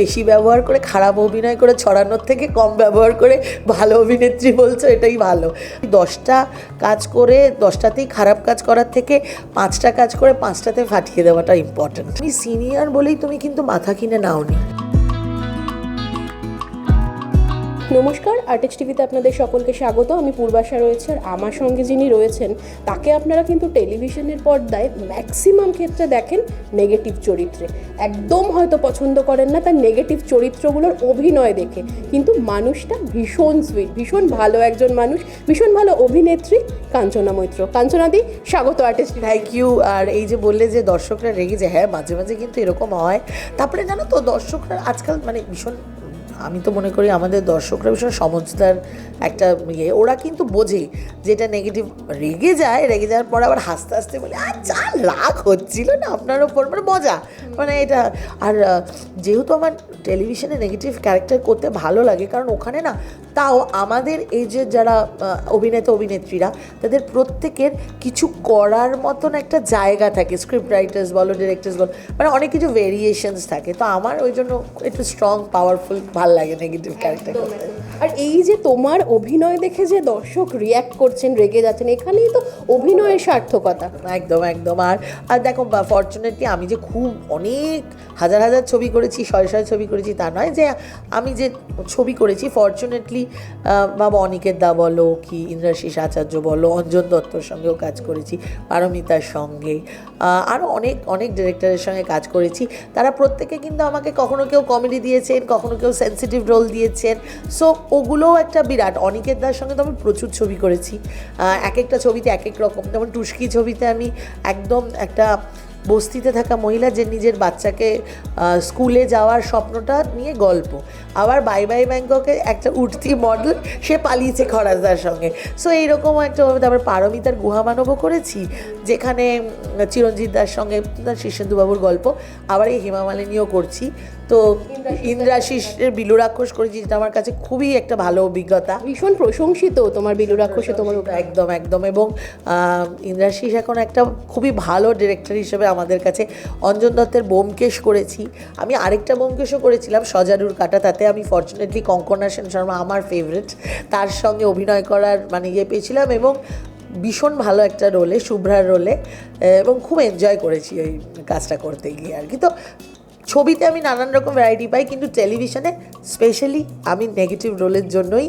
বেশি ব্যবহার করে, খারাপ অভিনয় করে, ছড়ানোর থেকে কম ব্যবহার করে, ভালো অভিনেত্রী বলছো, এটাই ভালো। দশটা কাজ করে, দশটাতেই খারাপ কাজ করার থেকে পাঁচটা কাজ করে পাঁচটাতে ফাটিয়ে দেওয়াটা ইম্পর্ট্যান্ট তুমি সিনিয়র বলেই তুমি কিন্তু মাথা কিনে নাও নাওনি। নমস্কার আর্টিস্ট টিভিতে আপনাদের সকলকে স্বাগত। আমি পূর্বাশা রয়েছে আর আমার সঙ্গে যিনি রয়েছেন, তাকে আপনারা কিন্তু টেলিভিশনের পর্দায় ম্যাক্সিমাম ক্ষেত্রে দেখেন নেগেটিভ চরিত্রে। একদম হয়তো পছন্দ করেন না তার নেগেটিভ চরিত্রগুলোর অভিনয় দেখে। কিন্তু মানুষটা ভীষণ সুইট ভীষণ ভালো একজন মানুষ, ভীষণ ভালো অভিনেত্রী কাঞ্চনা মৈত্র। কাঞ্চনাদি স্বাগত আর্টিস্ট থ্যাংক ইউ আর এই যে বললে যে দর্শকরা রেগে যায় হ্যাঁ মাঝে মাঝে কিন্তু এরকম হয়। তারপরে জানো তো, দর্শকরা আজকাল মানে ভীষণ আমি তো মনে করি আমাদের দর্শকরা ভীষণ সমঝদার একটা ইয়ে। ওরা কিন্তু বোঝে যেটা নেগেটিভ রেগে যায়, রেগে যাওয়ার পর আবার হাসতে হাসতে বলে, আর যা রাগ হচ্ছিল না আপনার ওপর? মানে মজা। মানে এটা, আর যেহেতু আমার টেলিভিশনে নেগেটিভ ক্যারেক্টার করতে ভালো লাগে, কারণ ওখানে না, তাও আমাদের এই যে যারা অভিনেতা, অভিনেত্রীরা, তাদের প্রত্যেকের কিছু করার মতন একটা জায়গা থাকে। স্ক্রিপ্ট রাইটার্স বলো ডিরেক্টার্স বলো মানে অনেক কিছু ভেরিয়েশনস থাকে। তো আমার ওই জন্য একটু স্ট্রং পাওয়ারফুল ভালো লাগে নেগেটিভ ক্যারেক্টার করতে। আর এই যে তোমার অভিনয় দেখে যে দর্শক করছেন রেগে যাচ্ছেন এখানেই তো অভিনয়ের সার্থকতা। একদম একদম। আর আর দেখো ফর্চুনেটলি আমি যে খুব অনেক হাজার হাজার ছবি করেছি শয়ে শয়ে ছবি করেছি তা নয় যে আমি যে ছবি করেছি ফর্চুনেটলি বাবা অনিকেত দা বলো কি ইন্দ্রাশিস আচার্য বলো অঞ্জন দত্তর সঙ্গেও কাজ করেছি পারমিতার সঙ্গে আরও অনেক অনেক ডিরেক্টরের সঙ্গে কাজ করেছি। তারা প্রত্যেকে কিন্তু আমাকে কখনো কেউ কমেডি দিয়েছেন কখনো কেউ সেন্সিটিভ রোল দিয়েছেন। সো ওগুলোও একটা বিরাট। অনিকেত দার সঙ্গে তো আমি প্রচুর ছবি করেছি। এক একটা ছবিতে এক এক রকম। যেমন টুস্কি ছবিতে আমি একদম একটা বস্তিতে থাকা মহিলা যে নিজের বাচ্চাকে স্কুলে যাওয়ার স্বপ্নটা নিয়ে গল্প। আবার বাই বাই ব্যাংককে একটা উঠতি মডেল সে পালিয়েছে খরাজদার সঙ্গে। সো এইরকম একটা তারপর পারমিতার গুহামানবও করেছি, যেখানে চিরঞ্জিত দার সঙ্গে শীর্ষেন্দুবাবুর গল্প। আবার এই হেমা মালিনীও করছি। তো ইন্দ্রাশিসের বিলু রাক্ষস করেছি যেটা আমার কাছে খুবই একটা ভালো অভিজ্ঞতা। ভীষণ প্রশংসিত তোমার বিলু রাক্ষসে তোমার। একদম একদম। এবং ইন্দ্রাশিস এখন একটা খুবই ভালো ডিরেক্টর হিসেবে আমাদের কাছে অঞ্জন দত্তের বোমকেশ করেছি। আমি আরেকটা বোমকেশও করেছিলাম সজারুর কাটা। তাতে আমি ফর্চুনেটলি কঙ্কনা সেন শর্মা আমার ফেভারিট তার সঙ্গে অভিনয় করার মানে ইয়ে পেয়েছিলাম এবং ভীষণ ভালো একটা রোলে শুভ্রার রোলে এবং খুব এনজয় করেছি ওই কাজটা করতে গিয়ে আর কি। তো ছবিতে আমি নানান রকম ভ্যারাইটি পাই কিন্তু টেলিভিশনে স্পেশালি আমি নেগেটিভ রোলের জন্যই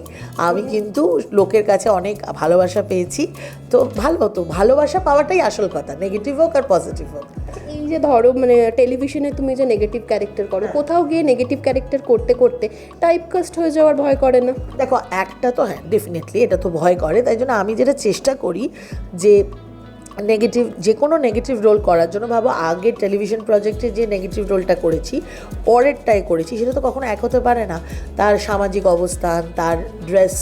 আমি কিন্তু লোকের কাছে অনেক ভালোবাসা পেয়েছি। তো ভালো তো ভালোবাসা পাওয়াটাই আসল কথা নেগেটিভ হোক আর পজিটিভ হোক। এই যে ধরো মানে টেলিভিশনে তুমি যে নেগেটিভ ক্যারেক্টার করো কোথাও গিয়ে নেগেটিভ ক্যারেক্টার করতে করতে টাইপকাস্ট হয়ে যাওয়ার ভয় করে না? দেখো একটা তো হ্যাঁ ডেফিনেটলি এটা তো ভয় করে তাই জন্য আমি যেটা চেষ্টা করি যে নেগেটিভ যে কোনো নেগেটিভ রোল করার জন্য ভাবো, আগের টেলিভিশন প্রজেক্টে যে নেগেটিভ রোলটা করেছি, পরেরটাই করেছি, সেটা তো কখনো এক হতে পারে না। তার সামাজিক অবস্থান, তার ড্রেস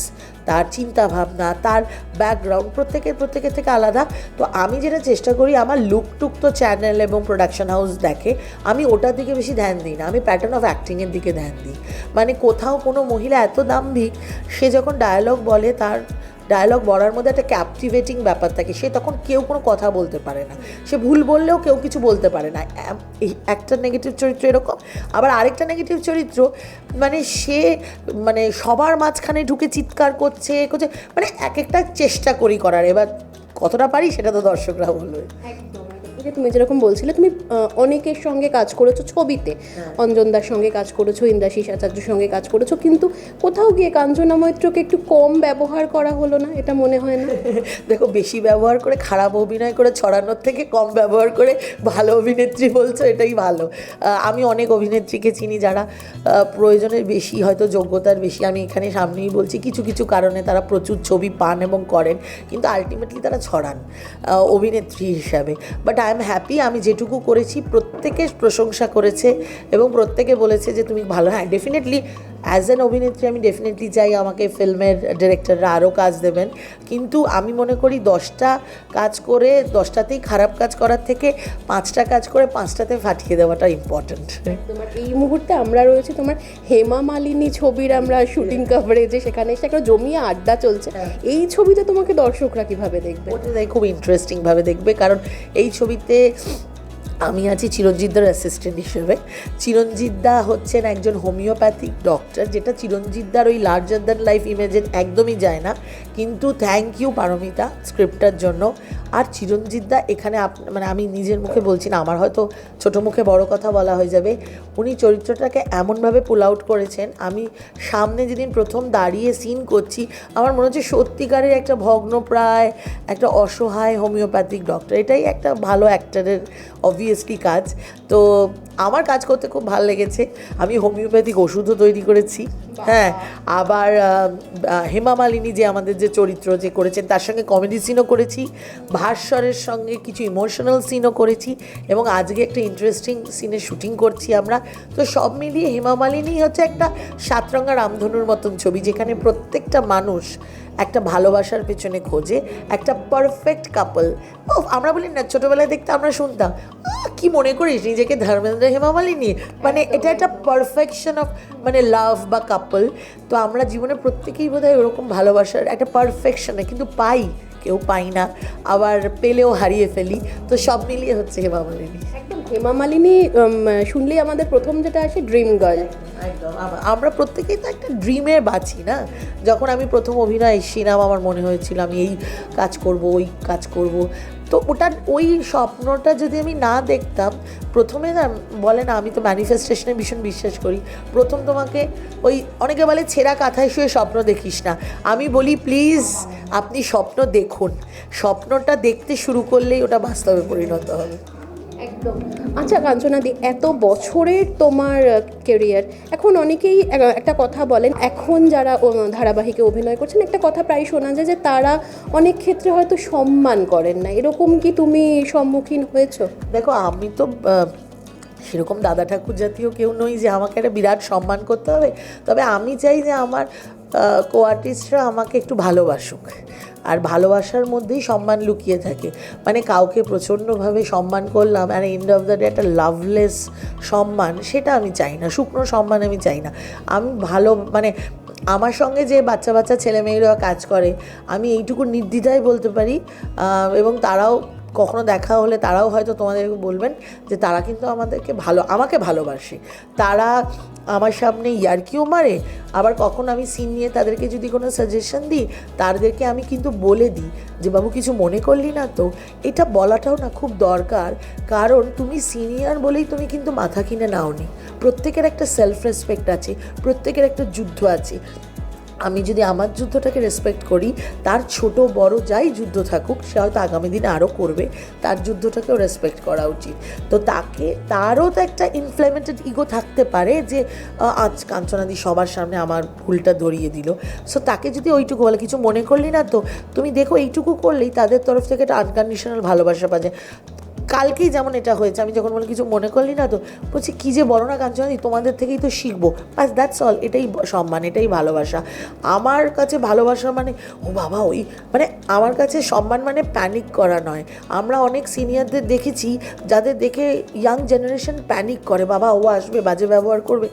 তার চিন্তা ভাবনা তার ব্যাকগ্রাউন্ড প্রত্যেকের প্রত্যেকের থেকে আলাদা। তো আমি যেটা চেষ্টা করি, আমার লুক টুক তো চ্যানেল এবং প্রোডাকশন হাউস দেখে, আমি ওটার দিকে বেশি ধ্যান দিই না, আমি প্যাটার্ন অফ অ্যাক্টিংয়ের দিকে ধ্যান দিই। মানে কোথাও কোনো মহিলা এত দাম্ভিক, সে যখন ডায়ালগ বলে, তার ডায়ালগ বলার মধ্যে একটা ক্যাপটিভেটিং ব্যাপার থাকে। সে তখন কেউ কোনো কথা বলতে পারে না। সে ভুল বললেও কেউ কিছু বলতে পারে না। একটা নেগেটিভ চরিত্র এরকম, আবার আরেকটা নেগেটিভ চরিত্র মানে সে মানে সবার মাঝখানে ঢুকে চিৎকার করছে করছে মানে এক একটা চেষ্টা করি করার। এবার কতটা পারি সেটা তো দর্শকরা বলবে। একদম। যে তুমি যেরকম বলছিলে তুমি অনেকের সঙ্গে কাজ করেছ ছবিতে। অঞ্জনদার সঙ্গে কাজ করেছ ইন্দ্রাশিস আচার্যের সঙ্গে কাজ করেছ কিন্তু কোথাও গিয়ে কাঞ্চনা মৈত্রকে একটু কম ব্যবহার করা হলো না এটা মনে হয় না? দেখো বেশি ব্যবহার করে খারাপ অভিনয় করে ছড়ানোর থেকে কম ব্যবহার করে ভালো অভিনেত্রী বলছো এটাই ভালো। আমি অনেক অভিনেত্রীকে চিনি যারা প্রয়োজনের বেশি হয়তো যোগ্যতার বেশি। আমি এখানে সামনেই বলছি কিছু কিছু কারণে তারা প্রচুর ছবি পান এবং করেন কিন্তু আলটিমেটলি তারা ছড়ান অভিনেত্রী হিসাবে। বাট আই এম হ্যাপি আমি যেটুকু করেছি প্রত্যেকে প্রশংসা করেছে এবং প্রত্যেকে বলেছে যে তুমি ভালো। হ্যাঁ ডেফিনেটলি অ্যাজ অ্যান অভিনেত্রী আমি ডেফিনেটলি চাই আমাকে ফিল্মের ডিরেক্টররা আরও কাজ দেবেন। কিন্তু আমি মনে করি দশটা কাজ করে দশটাতেই খারাপ কাজ করার থেকে পাঁচটা কাজ করে পাঁচটাতে ফাটিয়ে দেওয়াটা ইম্পর্ট্যান্ট তোমার এই মুহূর্তে আমরা রয়েছি তোমার হেমা মালিনী ছবির আমরা শুটিং কভারেজে সেখানে এসে একটা জমিয়ে আড্ডা চলছে। এই ছবিতে তোমাকে দর্শকরা কীভাবে দেখবে? ওটা তাই খুব ইন্টারেস্টিংভাবে দেখবে কারণ এই ছবিতে আমি আছি চিরঞ্জিতদার অ্যাসিস্ট্যান্ট হিসেবে। চিরঞ্জিতদা হচ্ছেন একজন হোমিওপ্যাথিক ডক্টর যেটা চিরঞ্জিতদার ওই লার্জার দ্যান লাইফ ইমেজে একদমই যায় না। কিন্তু থ্যাংক ইউ পারমিতা স্ক্রিপ্টটার জন্য। আর চিরঞ্জিতদা এখানে আপ মানে আমি নিজের মুখে বলছি না, আমার হয়তো ছোটো মুখে বড় কথা বলা হয়ে যাবে। উনি চরিত্রটাকে এমনভাবে পুল আউট করেছেন, আমি সামনে যেদিন প্রথম দাঁড়িয়ে সিন করছি, আমার মনে হচ্ছে সত্যিকারের একটা ভগ্নপ্রায়, একটা অসহায় হোমিওপ্যাথিক ডক্টর এটাই একটা ভালো অ্যাক্টারের অবভিয়াসলি কাজ। তো আমার কাজ করতে খুব ভালো লেগেছে। আমি হোমিওপ্যাথিক ওষুধও তৈরি করেছি। হ্যাঁ আবার হেমা মালিনী যে আমাদের যে চরিত্র যে করেছেন তার সঙ্গে কমেডি সিনও করেছি। ভাস্বরের সঙ্গে কিছু ইমোশনাল সিনও করেছি এবং আজকে একটা ইন্টারেস্টিং সিনের শুটিং করছি আমরা। তো সব মিলিয়ে হেমা মালিনী হচ্ছে একটা সাতরঙ্গা রামধনুর মতন ছবি যেখানে প্রত্যেকটা মানুষ একটা ভালোবাসার পেছনে খোঁজে একটা পারফেক্ট কাপল ও আমরা বলি না ছোটোবেলায় দেখতে আমরা শুনতাম "আহ, কি মনে করিস নিজেকে ধর্মেন্দ্র হেমা মালিনী? মানে এটা একটা পারফেকশন অফ মানে লাভ বা কাপল তো আমরা জীবনে প্রত্যেকেই বোধহয় ওরকম ভালোবাসার একটা পারফেকশনে কিন্তু পাই কেউ পাই না। আবার পেলেও হারিয়ে ফেলি। তো সব মিলিয়ে হচ্ছে হেমা মালিনী। একদম হেমা মালিনী শুনলেই আমাদের প্রথম যেটা আসে ড্রিম গার্ল একদম আমরা প্রত্যেকেই তো একটা ড্রিমে বাঁচি না? যখন আমি প্রথম অভিনয় এসেছিলাম আমার মনে হয়েছিল, আমি এই কাজ করব, ওই কাজ করব। তো ওটা, ওই স্বপ্নটা যদি আমি না দেখতাম, প্রথমে না, বলে না, আমি তো ম্যানিফেস্টেশনে ভীষণ বিশ্বাস করি, প্রথম তোমাকে ওই অনেকে বলে, ছেঁড়া কাঁথায় শুয়ে স্বপ্ন দেখিস না। আমি বলি, প্লিজ, আপনি স্বপ্ন দেখুন। স্বপ্নটা দেখতে শুরু করলেই ওটা বাস্তবে পরিণত হবে। আচ্ছা কাঞ্চনাদি, এত বছরের তোমার কেরিয়ার এখন অনেকেই একটা কথা বলেন, এখন যারা ধারাবাহিকে অভিনয় করছেন, একটা কথা প্রায় শোনা যায় যে তারা অনেক ক্ষেত্রে হয়তো সম্মান করেন না। এরকম কি তুমি সম্মুখীন হয়েছো? দেখো, আমি তো সেরকম দাদা ঠাকুর জাতীয় কেউ নই যে আমাকে একটা বিরাট সম্মান করতে হবে। তবে আমি চাই যে আমার কো আর্টিস্টরা আমাকে একটু ভালোবাসুক। আর ভালোবাসার মধ্যেই সম্মান লুকিয়ে থাকে। মানে কাউকে প্রচণ্ডভাবে সম্মান করলাম আর এন্ড অফ দ্য ডে একটা লাভলেস সম্মান, সেটা আমি চাই না, শুকনো সম্মান আমি চাই না। আমি ভালো মানে আমার সঙ্গে যে বাচ্চা বাচ্চা ছেলেমেয়েরা কাজ করে, আমি এইটুকু নির্দ্বিধায় বলতে পারি এবং তারাও কখনো দেখা হলে তারাও হয়তো তোমাদেরকে বলবেন যে তারা কিন্তু আমাদেরকে ভালো, আমাকে ভালোবাসে। তারা আমার সামনে ইয়ার্কিও মারে, আবার কখন আমি সিন নিয়ে তাদেরকে যদি কোনো সাজেশন দিই, তাদেরকে আমি কিন্তু বলে দিই যে, বাবু, কিছু মনে করলি না তো? এটা বলাটাও না খুব দরকার, কারণ তুমি সিনিয়র বলেই তুমি কিন্তু মাথা কিনে নাওনি। প্রত্যেকের একটা সেলফ রেসপেক্ট আছে, প্রত্যেকের একটা যুদ্ধ আছে। আমি যদি আমার যুদ্ধটাকে রেসপেক্ট করি, তার ছোট বড় যাই যুদ্ধ থাকুক, সে হয়তো আগামী দিনে আরও করবে। তার যুদ্ধটাকেও রেসপেক্ট করা উচিত। তো তাকে, তারও তো একটা ইনফ্লেমেটেড ইগো থাকতে পারে যে আজ কাঞ্চনাদি সবার সামনে আমার ভুলটা ধরিয়ে দিল। সো তাকে যদি ওইটুকু বলে, কিছু মনে করলি না তো? তুমি দেখো, এইটুকু করলেই তাদের তরফ থেকে একটা আনকন্ডিশনাল ভালোবাসা পাওয়া যায়। কালকেই যেমন এটা হয়েছে, আমি যখন বলি কিছু মনে করলি না তো, বলছি, কী যে বলো না কাঞ্চনাদি, তোমাদের থেকেই তো শিখব। বাস দ্যাটস অল এটাই সম্মান, এটাই ভালোবাসা। আমার কাছে ভালোবাসা মানে ও বাবা, ওই মানে আমার কাছে সম্মান মানে প্যানিক করা নয়। আমরা অনেক সিনিয়রদের দেখেছি, যাদের দেখে ইয়াং জেনারেশন প্যানিক করে, বাবা, ও আসবে, বাজে ব্যবহার করবে।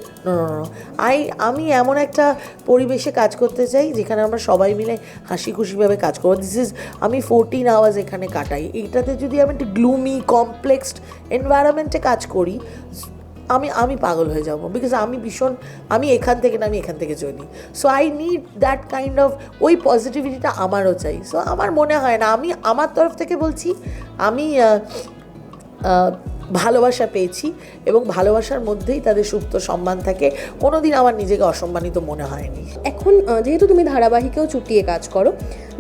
আই আমি এমন একটা পরিবেশে কাজ করতে চাই, যেখানে আমরা সবাই মিলে হাসি খুশিভাবে কাজ করব। দিস ইজ আমি ফোরটিন আওয়ার্স এখানে কাটাই। এইটাতে যদি আমি একটা গ্লুমি কমপ্লেক্সড এনভায়রনমেন্টে কাজ করি আমি আমি পাগল হয়ে যাব। বিকজ আমি ভীষণ আমি এখান থেকে না আমি এখান থেকে চলি so I need that kind of ওই পজিটিভিটিটা আমারও চাই। সো আমার মনে হয় না আমি আমার তরফ থেকে বলছি আমি ভালোবাসা পেয়েছি এবং ভালোবাসার মধ্যেই তাদের সুপ্ত সম্মান থাকে। কোনোদিন আমার নিজেকে অসম্মানিত মনে হয়নি। এখন যেহেতু তুমি ধারাবাহিকেও চুটিয়ে কাজ করো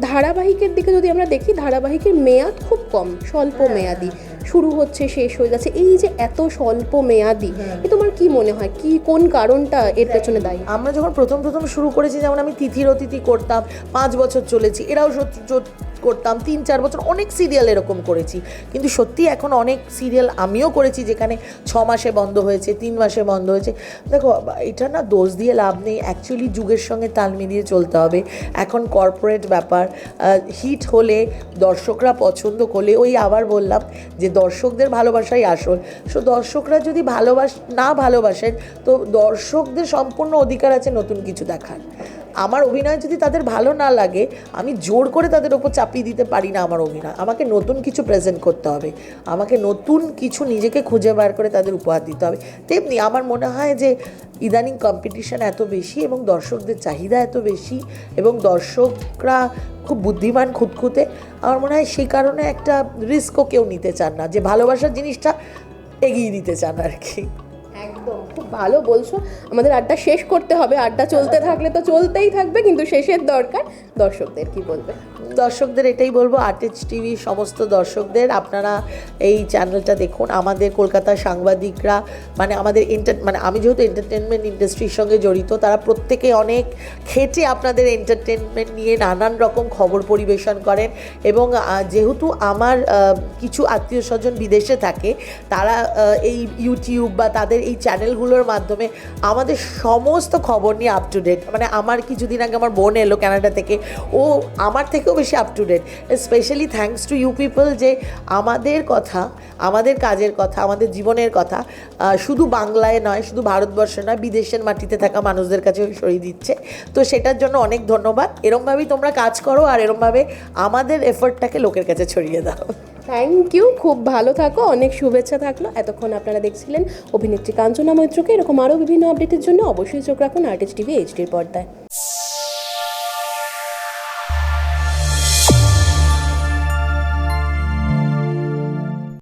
ধারাবাহিকের দিকে যদি আমরা দেখি ধারাবাহিকের মেয়াদ খুব কম স্বল্প মেয়াদি। শুরু হচ্ছে শেষ হয়ে যাচ্ছে এই যে এত স্বল্প মেয়াদি এ তোমার কি মনে হয়? কি কোন কারণটা এর পেছনে দায়ী? আমরা যখন প্রথম প্রথম শুরু করেছি যেমন আমি তিথির অতিথি করতাম পাঁচ বছর চলেছি এরাও করতাম তিন চার বছর অনেক সিরিয়াল এরকম করেছি। কিন্তু সত্যি এখন অনেক সিরিয়াল আমিও করেছি যেখানে ছ মাসে বন্ধ হয়েছে তিন মাসে বন্ধ হয়েছে। দেখো এটা না দোষ দিয়ে লাভ নেই অ্যাকচুয়ালি যুগের সঙ্গে তাল মিলিয়ে চলতে হবে। এখন কর্পোরেট ব্যাপার হিট হলে দর্শকরা পছন্দ করলে ওই আবার বললাম যে দর্শকদের ভালোবাসাই আসল। সো দর্শকরা যদি ভালোবাস, না ভালোবাসেন, তো দর্শকদের সম্পূর্ণ অধিকার আছে নতুন কিছু দেখার। আমার অভিনয় যদি তাদের ভালো না লাগে, আমি জোর করে তাদের ওপর চাপিয়ে দিতে পারি না আমার অভিনয়। আমাকে নতুন কিছু প্রেজেন্ট করতে হবে। আমাকে নতুন কিছু নিজেকে খুঁজে বার করে তাদের উপহার দিতে হবে। তেমনি আমার মনে হয় যে ইদানিং কম্পিটিশান এত বেশি এবং দর্শকদের চাহিদা এত বেশি এবং দর্শকরা খুব বুদ্ধিমান খুঁতখুঁতে, আমার মনে হয় সেই কারণে একটা রিস্কও কেউ নিতে চান না। যে ভালোবাসার জিনিসটা এগিয়ে দিতে চান আর কি। খুব ভালো বলছো। আমাদের আড্ডা শেষ করতে হবে। আড্ডা চলতে থাকলে তো চলতেই থাকবে, কিন্তু শেষের দরকার দর্শকদের, কি বলবে? দর্শকদের এটাই বলব আর্টিস্ট টিভি সমস্ত দর্শকদের, আপনারা এই চ্যানেলটা দেখুন। আমাদের কলকাতার সাংবাদিকরা মানে আমাদের এন্টার মানে আমি যেহেতু এন্টারটেনমেন্ট ইন্ডাস্ট্রির সঙ্গে জড়িত, তারা প্রত্যেকে অনেক খেটে আপনাদের এন্টারটেনমেন্ট নিয়ে নানান রকম খবর পরিবেশন করেন এবং যেহেতু আমার কিছু আত্মীয় স্বজন বিদেশে থাকে, তারা এই ইউটিউব বা তাদের এই চ্যানেলগুলোর মাধ্যমে আমাদের সমস্ত খবর নিয়ে আপ টু ডেট মানে আমার কিছুদিন আগে আমার বোন এলো কানাডা থেকে। ও আমার থেকেও বেশি up to date specially thanks to you people যে আমাদের কথা, আমাদের কাজের কথা, আমাদের জীবনের কথা শুধু বাংলায় নয়, শুধু ভারতবর্ষে নয়, বিদেশের মাটিতে থাকা মানুষদের কাছে সরিয়ে দিচ্ছে। তো সেটার জন্য অনেক ধন্যবাদ। এরমভাবেই তোমরা কাজ করো আর এরমভাবে আমাদের এফর্টটাকে লোকের কাছে ছড়িয়ে দাও। থ্যাংক ইউ খুব ভালো থাকো। অনেক শুভেচ্ছা থাকল। এতক্ষণ আপনারা দেখছিলেন অভিনেত্রী কাঞ্চনা মৈত্রকে। এরকম আরও বিভিন্ন আপডেটের জন্য অবশ্যই চোখ রাখুন আর্টিস্ট টিভি এইচডির পর্দায়।